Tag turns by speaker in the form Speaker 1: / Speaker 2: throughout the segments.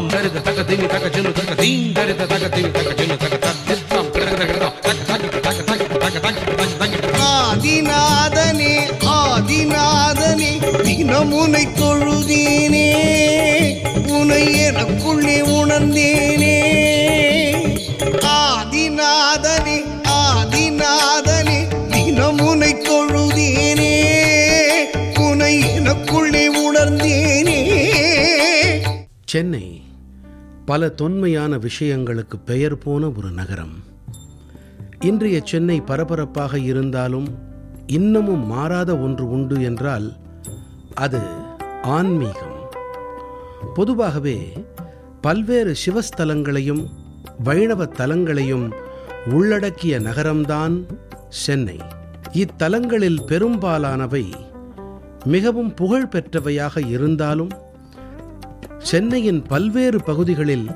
Speaker 1: தாம் தரித தக திங் தக சின்னு தக தீங் தரித தக திங் தக சின்னு தக தத்தித்தாம் கிடக கிடக
Speaker 2: ஆதிநாதனே ஆதிநாதனே தினம் உனை உனை எனக்குள்ளே உணர்ந்தேனே ஆதிநாதனே ஆதிநாதனே தினம் உனை உனை எனக்குள்ளே உணர்ந்தேனே
Speaker 3: சென்னை பல தொன்மையான விஷயங்களுக்கு பெயர் போன ஒரு நகரம். இன்றைய சென்னை பரபரப்பாக இருந்தாலும் இன்னமும் மாறாத ஒன்று உண்டு என்றால் அது ஆன்மீகம். பொதுவாகவே பல்வேறு சிவஸ்தலங்களையும் வைணவ தலங்களையும் உள்ளடக்கிய நகரம்தான் சென்னை. இத்தலங்களில் பெரும்பாலானவை மிகவும் புகழ் பெற்றவையாக இருந்தாலும் சென்னையின் பல்வேறு பகுதிகளில்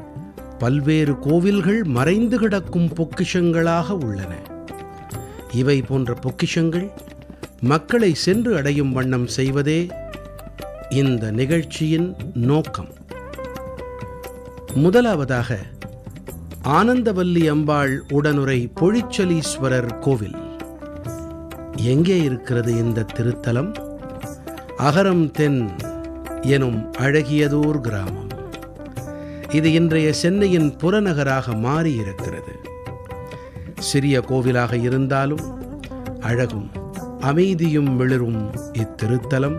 Speaker 3: பல்வேறு கோவில்கள் மறைந்து கிடக்கும் பொக்கிஷங்களாக உள்ளன. இவை போன்ற பொக்கிஷங்கள் மக்களை சென்று அடையும் வண்ணம் செய்வதே இந்த நிகழ்ச்சியின் நோக்கம். முதலாவதாக ஆனந்தவல்லி அம்பாள் உடனுரை பொழிச்சலீஸ்வரர் கோவில். எங்கே இருக்கிறது இந்த திருத்தலம்? அகரம் தென் எனும் அழகியதோர் கிராமம். இது இன்றைய சென்னையின் புறநகராக மாறியிருக்கிறது. சிறிய கோவிலாக இருந்தாலும் அழகும் அமைதியும் மிளிரும் இத்திருத்தலம்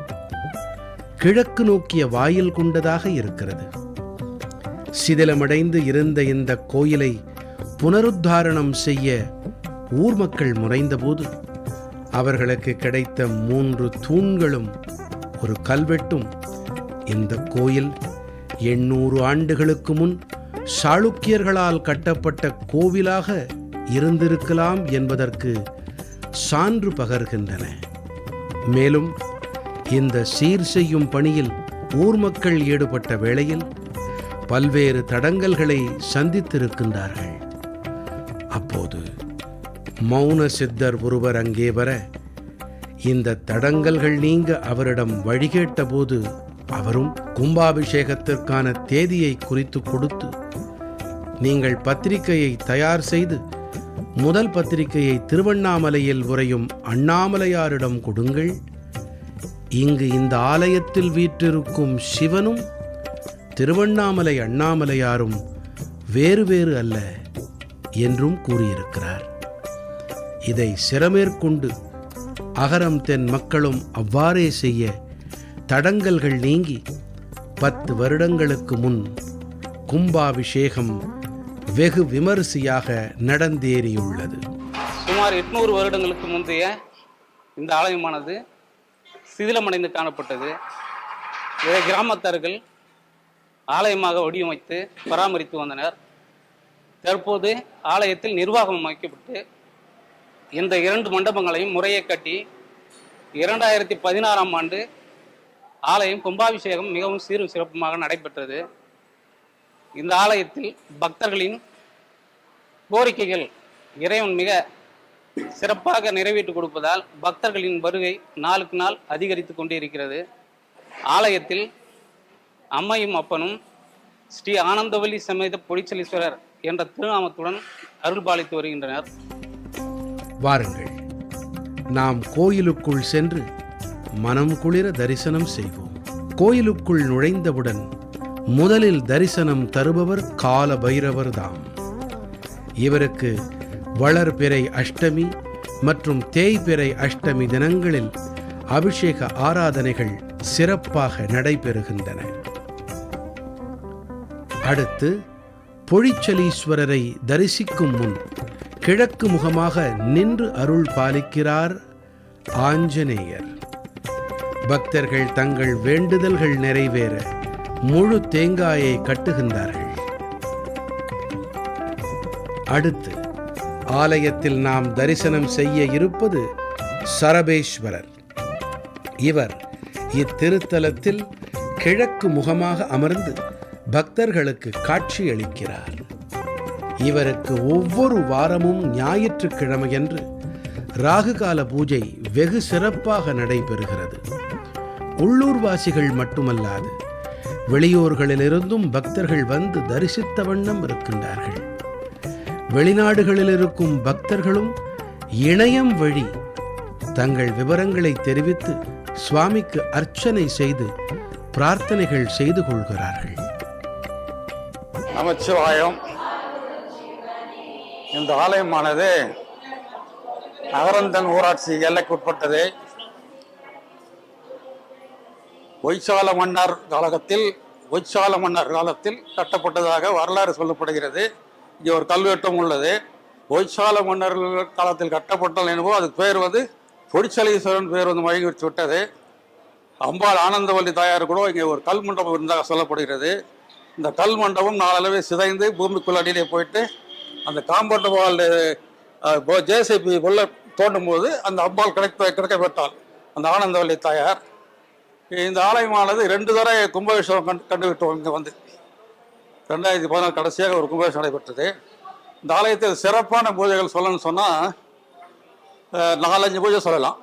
Speaker 3: கிழக்கு நோக்கிய வாயில் கொண்டதாக இருக்கிறது. சிதிலமடைந்து இருந்த இந்த கோயிலை புனருத்தாரணம் செய்ய ஊர் மக்கள் முனைந்தபோது அவர்களுக்கு கிடைத்த மூன்று தூண்களும் ஒரு கல்வெட்டும் இந்த கோயில் எண்ணூறு ஆண்டுகளுக்கு முன் சாளுக்கியர்களால் கட்டப்பட்ட கோவிலாக இருந்திருக்கலாம் என்பதற்கு சான்று பகர்கின்றன. மேலும் இந்த சீர் செய்யும் பணியில் ஊர் மக்கள் ஈடுபட்ட வேளையில் பல்வேறு தடங்கல்களை சந்தித்திருக்கின்றார்கள். அப்போது மௌன சித்தர் ஒருவர் அங்கே வர இந்த தடங்கல்கள் நீங்க அவரிடம் வழிகேட்டபோது அவரும் கும்பாபிஷேகத்திற்கான தேதியை குறித்து கொடுத்து நீங்கள் பத்திரிகையை தயார் செய்து முதல் பத்திரிகையை திருவண்ணாமலையில் உரையும் அண்ணாமலையாரிடம் கொடுங்கள். இங்கு இந்த ஆலயத்தில் வீற்றிருக்கும் சிவனும் திருவண்ணாமலை அண்ணாமலையாரும் வேறு வேறு அல்ல என்றும் கூறியிருக்கிறார். இதை சிறமேற்கொண்டு அகரம் தென் மக்களும் அவ்வாறே செய்ய தடங்கல்கள் நீங்கி பத்து வருடங்களுக்கு முன் கும்பாபிஷேகம் வெகு விமரிசையாக நடந்தேறியுள்ளது.
Speaker 4: சுமார் எட்நூறு வருடங்களுக்கு முந்தைய இந்த ஆலயமானது சிதிலமடைந்து காணப்பட்டது. இதை கிராமத்தார்கள் ஆலயமாக வடிவமைத்து பராமரித்து வந்தனர். தற்போது ஆலயத்தில் நிர்வாகம் அமைக்கப்பட்டு இந்த இரண்டு மண்டபங்களையும் முறையை கட்டி இரண்டாயிரத்தி பதினாறாம் ஆண்டு ஆலயம் கும்பாபிஷேகம் மிகவும் சீரும் சிறப்புமாக நடைபெற்றது. இந்த ஆலயத்தில் பக்தர்களின் கோரிக்கைகள் இறைவன் மிக சிறப்பாக நிறைவேற்றி கொடுப்பதால் பக்தர்களின் வருகை நாளுக்கு நாள் அதிகரித்து கொண்டே இருக்கிறது ஆலயத்தில் அம்மையும் அப்பனும் ஸ்ரீ ஆனந்தவல்லி சமேத பொடிச்சலீஸ்வரர் என்ற திருநாமத்துடன் அருள்பாலித்து வருகின்றனர்.
Speaker 3: வாருங்கள். நாம் கோயிலுக்குள் சென்று மனம் குளிர தரிசனம் செய்வோம். கோயிலுக்குள் நுழைந்தவுடன் முதலில் தரிசனம் தருபவர் கால பைரவர் தாம் இவருக்கு வளர்பிறை அஷ்டமி மற்றும் தேய்பிறை அஷ்டமி தினங்களில் அபிஷேக ஆராதனைகள் சிறப்பாக நடைபெறுகின்றன. அடுத்து பொழிச்சலீஸ்வரரை தரிசிக்கும் முன் கிழக்கு முகமாக நின்று அருள் பாலிக்கிறார் ஆஞ்சநேயர். பக்தர்கள் தங்கள் வேண்டுதல்கள் நிறைவேற முழு தேங்காயை கட்டுகின்றார்கள். அடுத்து ஆலயத்தில் நாம் தரிசனம் செய்ய இருப்பது சரபேஸ்வரர். இவர் இத்திருத்தலத்தில் கிழக்கு முகமாக அமர்ந்து பக்தர்களுக்கு காட்சியளிக்கிறார். இவருக்கு ஒவ்வொரு வாரமும் ஞாயிற்றுக்கிழமையன்று ராகுகால பூஜை வெகு சிறப்பாக நடைபெறுகிறது. உள்ளூர்வாசிகள் மட்டுமல்லாது வெளியூர்களிலிருந்தும் பக்தர்கள் வந்து தரிசித்த வண்ணம் இருக்கின்றார்கள். வெளிநாடுகளில் இருக்கும் பக்தர்களும் இணையம் வழி தங்கள் விவரங்களை தெரிவித்து சுவாமிக்கு அர்ச்சனை செய்து பிரார்த்தனைகள் செய்து கொள்கிறார்கள்.
Speaker 5: நமச்சிவாயம். இந்த ஆலயமானது நகரந்தன் ஊராட்சி எல்லைக்குட்பட்டது. ஒய்சால மன்னர் காலகத்தில் ஒய்சால மன்னர் காலத்தில் கட்டப்பட்டதாக வரலாறு சொல்லப்படுகிறது. இங்கே ஒரு கல்வெட்டும் உள்ளது. ஒய்சால மன்னர் காலத்தில் கட்டப்பட்டால் என்போ அதுக்கு பேர் வந்து பொடிச்சலீஸ்வரன் பேர் வந்து மயங்கி விட்டது. அம்பாள் ஆனந்தவல்லி தாயார் கூட இங்கே ஒரு கல் மண்டபம் இருந்ததாக சொல்லப்படுகிறது. இந்த கல் மண்டபம் நாளளவே சிதைந்து பூமிக்குள்ள அடியிலே போயிட்டு அந்த காம்பவுண்ட் வால் ஜேசிபி உள்ள தோண்டும் போது அந்த அம்பாள் கிடைத்த கிடைக்கப்பட்டால் அந்த ஆனந்தவல்லி தாயார். இந்த ஆலயமானது ரெண்டு தடவை கும்பாபிஷேகம் கண்டு கண்டுவிட்டோம் இங்கே வந்து. ரெண்டாயிரத்தி பதினாறு கடைசியாக ஒரு கும்பாபிஷேகம் நடைபெற்றது. இந்த ஆலயத்தில் சிறப்பான பூஜைகள் சொல்லணும்னு சொன்னால் நாலஞ்சு பூஜை சொல்லலாம்.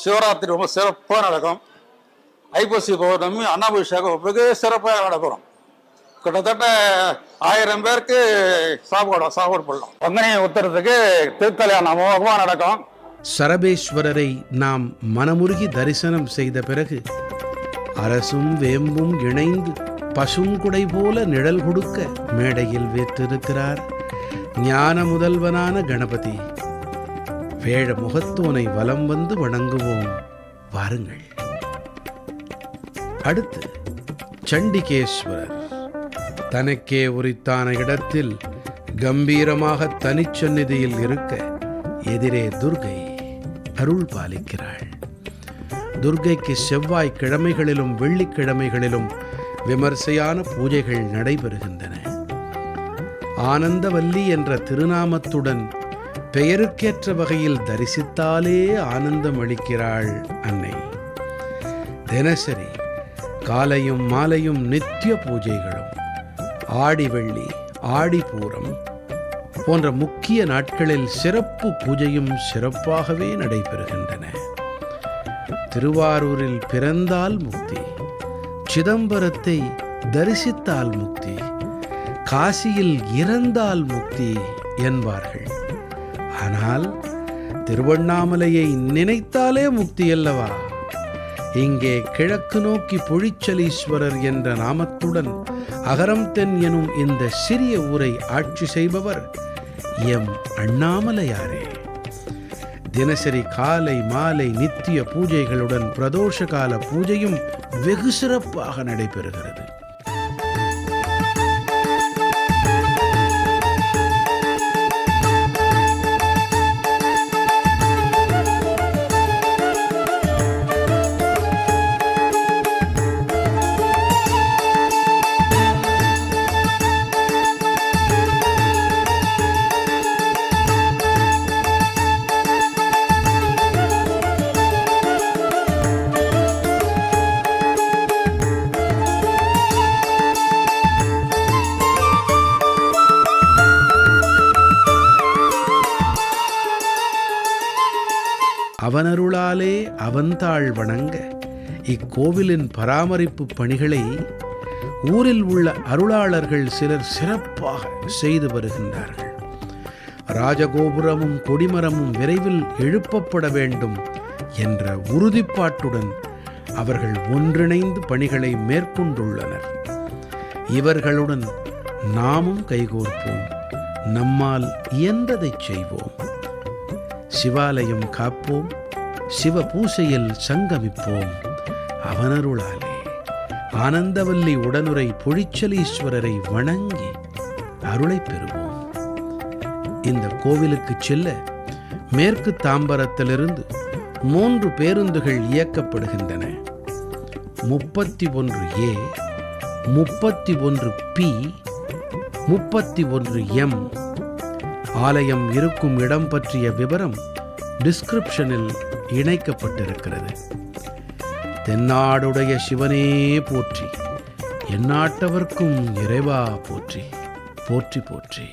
Speaker 5: சிவராத்திரி ரொம்ப சிறப்பாக நடக்கும். ஐப்பசி பௌர்ணமி அன்னாபிஷேகம் மிக சிறப்பாக நடைபெறும் கிட்டத்தட்ட ஆயிரம் பேருக்கு சாப்பாடு சாப்பாடு போடலாம். பங்கனையை உத்தரத்துக்கு திருக்கல்யாணம் அமோகமாக நடக்கும்.
Speaker 3: சரபேஸ்வரரை நாம் மனமுருகி தரிசனம் செய்த பிறகு அரசும் வேம்பும் இணைந்து பசுங்குடை போல நிழல் கொடுக்க மேடையில் வேற்றிருக்கிறார் ஞான முதல்வனான கணபதி. வேழ முகத்தோனை வலம் வந்து வணங்குவோம். வாருங்கள். அடுத்து சண்டிகேஸ்வரர். தனக்கே உரித்தான இடத்தில் கம்பீரமாக தனிச்சந்நிதியில் இருக்க எதிரே துர்கை அருள் பாலிக்கிறாள் துர்கைக்கு செவ்வாய் கிழமைகளிலும் வெள்ளிக்கிழமைகளிலும் விமர்சையான பூஜைகள் நடைபெறுகின்றன. ஆனந்தவல்லி என்ற திருநாமத்துடன் பெயருக்கேற்ற வகையில் தரிசித்தாலே ஆனந்தம் அளிக்கிறாள் அன்னை. தினசரி காலையும் மாலையும் நித்திய பூஜைகளும் ஆடி வெள்ளி ஆடி பூரம் போன்ற முக்கிய நாட்களில் சிறப்பு பூஜையும் சிறப்பாகவே நடைபெறுகின்றன. திருவாரூரில் பிறந்தால் முக்தி சிதம்பரத்தை தரிசித்தால் முக்தி காசியில் இறந்தால் முக்தி என்பார்கள். ஆனால் திருவண்ணாமலையை நினைத்தாலே முக்தி அல்லவா? இங்கே கிழக்கு நோக்கி பொழிச்சலீஸ்வரர் என்ற நாமத்துடன் அகரம் தென் எனும் இந்த சிறிய ஊரை ஆட்சி செய்பவர் எம் அண்ணாமலையாரே. தினசரி காலை மாலை நித்திய பூஜைகளுடன் பிரதோஷ கால பூஜையும் வெகு சிறப்பாக நடைபெறுகிறது. அவனருளாலே அவந்தாள் வணங்க. இக்கோவிலின் பராமரிப்பு பணிகளை ஊரில் உள்ள அருளாளர்கள் சிலர் சிறப்பாக செய்து வருகின்றார்கள். ராஜகோபுரமும் கொடிமரமும் விரைவில் எழுப்பப்பட வேண்டும் என்ற உறுதிப்பாட்டுடன் அவர்கள் ஒன்றிணைந்து பணிகளை மேற்கொண்டுள்ளனர். இவர்களுடன் நாமும் கைகோர்ப்போம். நம்மால் இயன்றதைச் செய்வோம். சிவாலயம் காப்போம். சிவ பூசையில் சங்கமிப்போம் அவனருளாலே. ஆனந்தவல்லி உடனுரை பொழிச்சலீஸ்வரரை வணங்கி அருளை பெறுவோம். இந்த கோவிலுக்கு செல்ல மேற்கு தாம்பரத்திலிருந்து மூன்று பேருந்துகள் இயக்கப்படுகின்றன. முப்பத்தி ஒன்று ஏ முப்பத்தி ஒன்று பி முப்பத்தி ஒன்று எம். ஆலயம் இருக்கும் இடம் பற்றிய விவரம் டிஸ்கிரிப்ஷனில் இணைக்கப்பட்டிருக்கிறது. தென்னாடுடைய சிவனே போற்றி எந்நாட்டவர்க்கும் இறைவா போற்றி போற்றி போற்றி.